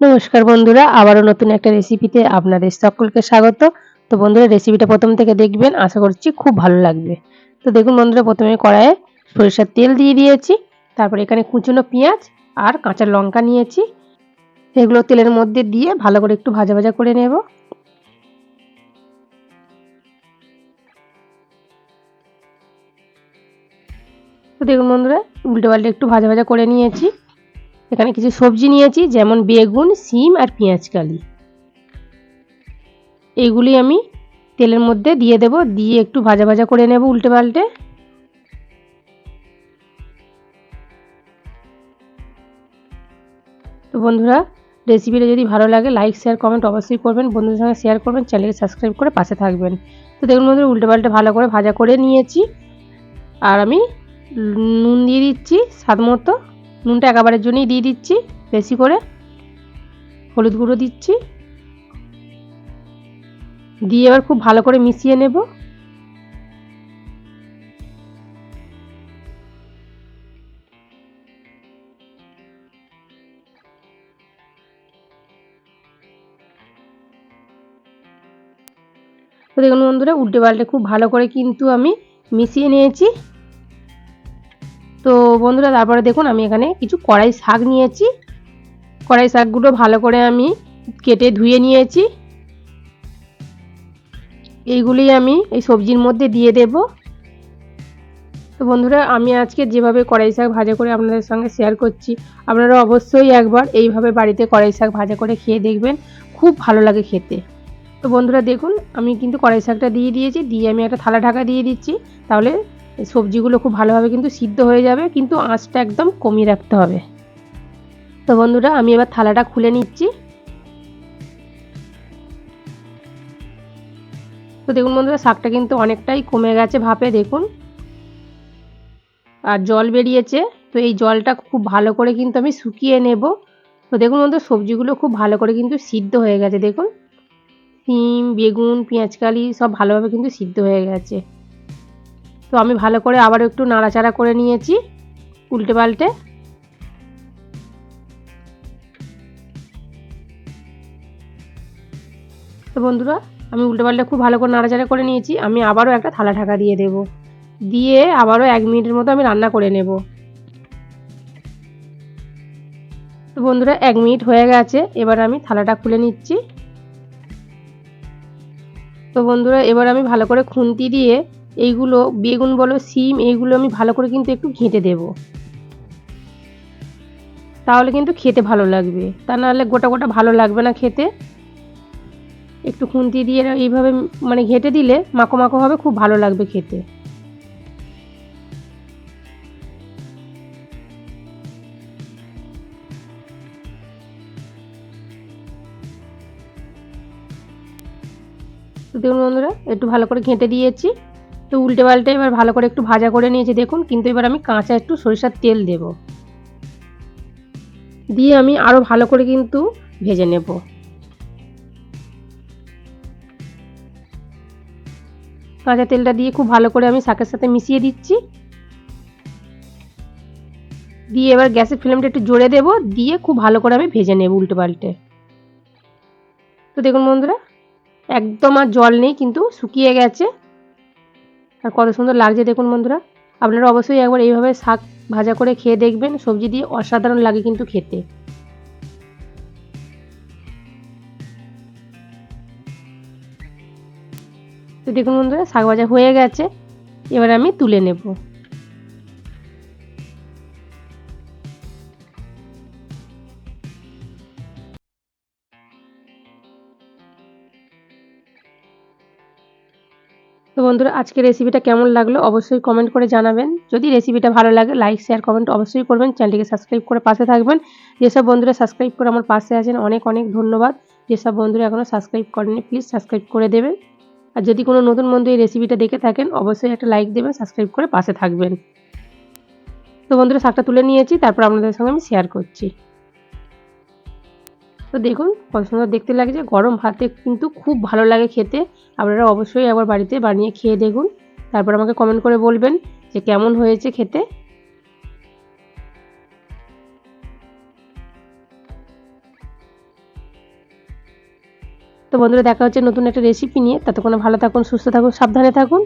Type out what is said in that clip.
নমস্কার বন্ধুরা, আবারও নতুন একটা রেসিপিতে আপনাদের সকলকে স্বাগত। তো বন্ধুরা রেসিপিটা প্রথম থেকে দেখবেন, আশা করছি খুব ভালো লাগবে। তো দেখুন বন্ধুরা, প্রথমে কড়াইয়ে সরিষার তেল দিয়ে দিয়েছি, তারপর এখানে কুচনো পেঁয়াজ আর কাঁচা লঙ্কা নিয়েছি। এগুলো তেলের মধ্যে দিয়ে ভালো করে একটু ভাজা ভাজা করে নেব। তো দেখুন বন্ধুরা, উল্টো পাল্টে একটু ভাজা ভাজা করে নিয়েছি। এখানে কিছু সবজি নিয়েছি, যেমন বেগুন সিম আর পেঁয়াজকালি এইগুলি আমি তেলের মধ্যে দিয়ে দেব, দিয়ে একটু ভাজা ভাজা করে নেব উল্টে পাল্টে। তো বন্ধুরা, রেসিপিটা যদি ভালো লাগে লাইক শেয়ার কমেন্ট অবশ্যই করবেন। বন্ধুদের সঙ্গে শেয়ার করবেন চ্যানেলকে সাবস্ক্রাইব করে পাশে থাকবেন। তো দেখুন বন্ধুরা, উল্টে পাল্টে ভালো করে ভাজা করে নিয়েছি। আর আমি নুন দিয়ে দিচ্ছি, স্বাদ মতো। নুনটা একেবারের জন্যই দিয়ে দিচ্ছি, বেশি করে হলুদ গুঁড়ো দিচ্ছি। দিয়ে এবার খুব ভালো করে মিশিয়ে নেব। তো দেখুন বন্ধুরা, উল্টে পাল্টে খুব ভালো করে কিন্তু আমি মিশিয়ে নিয়েছি। তো বন্ধুরা, তারপরে দেখুন আমি এখানে কিছু কড়াই শাক নিয়েছি। কড়াই শাকগুলো ভালো করে আমি কেটে ধুয়ে নিয়েছি। এইগুলি আমি এই সবজির মধ্যে দিয়ে দেব। তো বন্ধুরা, আমি আজকে যেভাবে কড়াই শাক ভাজা করে আপনাদের সঙ্গে শেয়ার করছি, আপনারা অবশ্যই একবার এইভাবে বাড়িতে কড়াই শাক ভাজা করে খেয়ে দেখবেন, খুব ভালো লাগে খেতে। তো বন্ধুরা, দেখুন আমি কিন্তু কড়াই শাকটা দিয়ে দিয়েছি, দিয়ে আমি একটা থালা ঢাকা দিয়ে দিচ্ছি। তাহলে সবজিগুলো খুব ভালোভাবে কিন্তু সিদ্ধ হয়ে যাবে, কিন্তু আঁচটা একদম কমিয়ে রাখতে হবে। তো বন্ধুরা, আমি এবার থালাটা খুলে নিচ্ছি। তো দেখুন বন্ধুরা, শাকটা কিন্তু অনেকটাই কমে গেছে ভাপে, দেখুন। আর জল বেরিয়েছে, তো এই জলটা খুব ভালো করে কিন্তু আমি শুকিয়ে নেব। তো দেখুন বন্ধু সবজিগুলো খুব ভালো করে কিন্তু সিদ্ধ হয়ে গেছে, দেখুন। সিম, বেগুন পেঁয়াজকালি সব ভালোভাবে কিন্তু সিদ্ধ হয়ে গেছে। আমি ভালো করে আবার একটু নাড়াচাড়া করে নিয়েছি উল্টে পাল্টে। তো বন্ধুরা, আমি উল্টে পাল্টে খুব ভালো করে নাড়াচাড়া করে নিয়েছি। আমি আবারও একটা থালা ঢাকা দিয়ে দেব। দিয়ে আবারও এক মিনিটের মতো আমি রান্না করে নেব। তো বন্ধুরা, এক মিনিট হয়ে গেছে। এবার আমি থালাটা খুলে নিচ্ছি। তো বন্ধুরা, এবার আমি ভালো করে খুন্তি দিয়ে এইগুলো বেগুন বলো, সিম, এইগুলো আমি ভালো করে কিন্তু একটু ঘেঁটে দেব। তাহলে কিন্তু খেতে ভালো লাগবে। তা নাহলে গোটা গোটা ভালো লাগবে না খেতে। একটু খুন্তি দিয়ে এইভাবে মানে ঘেঁটে দিলে মাখো মাখো হবে খুব ভালো লাগবে খেতে। দেখুন বন্ধুরা, একটু ভালো করে ঘেঁটে দিয়েছি। তো উল্টে পাল্টে এবার ভালো করে একটু ভাজা করে নিয়েছি, দেখুন। কিন্তু এবার আমি কাঁচা একটু সরিষার তেল দেব। দিয়ে আমি আরও ভালো করে কিন্তু ভেজে নেব। কাঁচা তেলটা দিয়ে খুব ভালো করে আমি শাকের সাথে মিশিয়ে দিচ্ছি। দিয়ে এবার গ্যাসের ফ্লেমটা একটু জোরে দেব, দিয়ে খুব ভালো করে আমি ভেজে নেব উল্টে পাল্টে। তো দেখুন বন্ধুরা, একদম আর জল নেই, কিন্তু শুকিয়ে গেছে। আর কত সুন্দর লাগছে দেখুন বন্ধুরা। আপনারা অবশ্যই একবার এইভাবে শাক ভাজা করে খেয়ে দেখবেন, সবজি দিয়ে অসাধারণ লাগে কিন্তু খেতে। তো দেখুন বন্ধুরা, শাক ভাজা হয়ে গেছে। এবার আমি তুলে নেব। তো বন্ধুরা আজকে রেসিপিটা কেমন লাগল অবশ্যই কমেন্ট করে জানাবেন। যদি রেসিপিটা ভালো লাগে লাইক শেয়ার কমেন্ট অবশ্যই করবেন। চ্যানেলটিকে সাবস্ক্রাইব করে পাশে থাকবেন। যেসব বন্ধুরা সাবস্ক্রাইব করে আমার পাশে আছেন, অনেক অনেক ধন্যবাদ। যেসব বন্ধুরা এখনও সাবস্ক্রাইব করেনি প্লিজ সাবস্ক্রাইব করে দেবেন। আর যদি কোনো নতুন বন্ধু এই রেসিপিটা দেখে থাকেন, অবশ্যই একটা লাইক দেবেন সাবস্ক্রাইব করে পাশে থাকবেন। তো বন্ধুরা, শাকটা তুলে নিয়েছি, তারপর আপনাদের সঙ্গে আমি শেয়ার করছি। তো দেখুন, কত সুন্দর দেখতে লাগছে গরম ভাতে কিন্তু খুব ভালো লাগে খেতে। আপনারা অবশ্যই একবার বাড়িতে বানিয়ে খেয়ে দেখুন। তারপর আমাকে কমেন্ট করে বলবেন যে কেমন হয়েছে খেতে। তো বন্ধুরা, দেখা হচ্ছে নতুন একটা রেসিপি নিয়ে। ততক্ষণে ভালো থাকুন, সুস্থ থাকুন, সাবধানে থাকুন।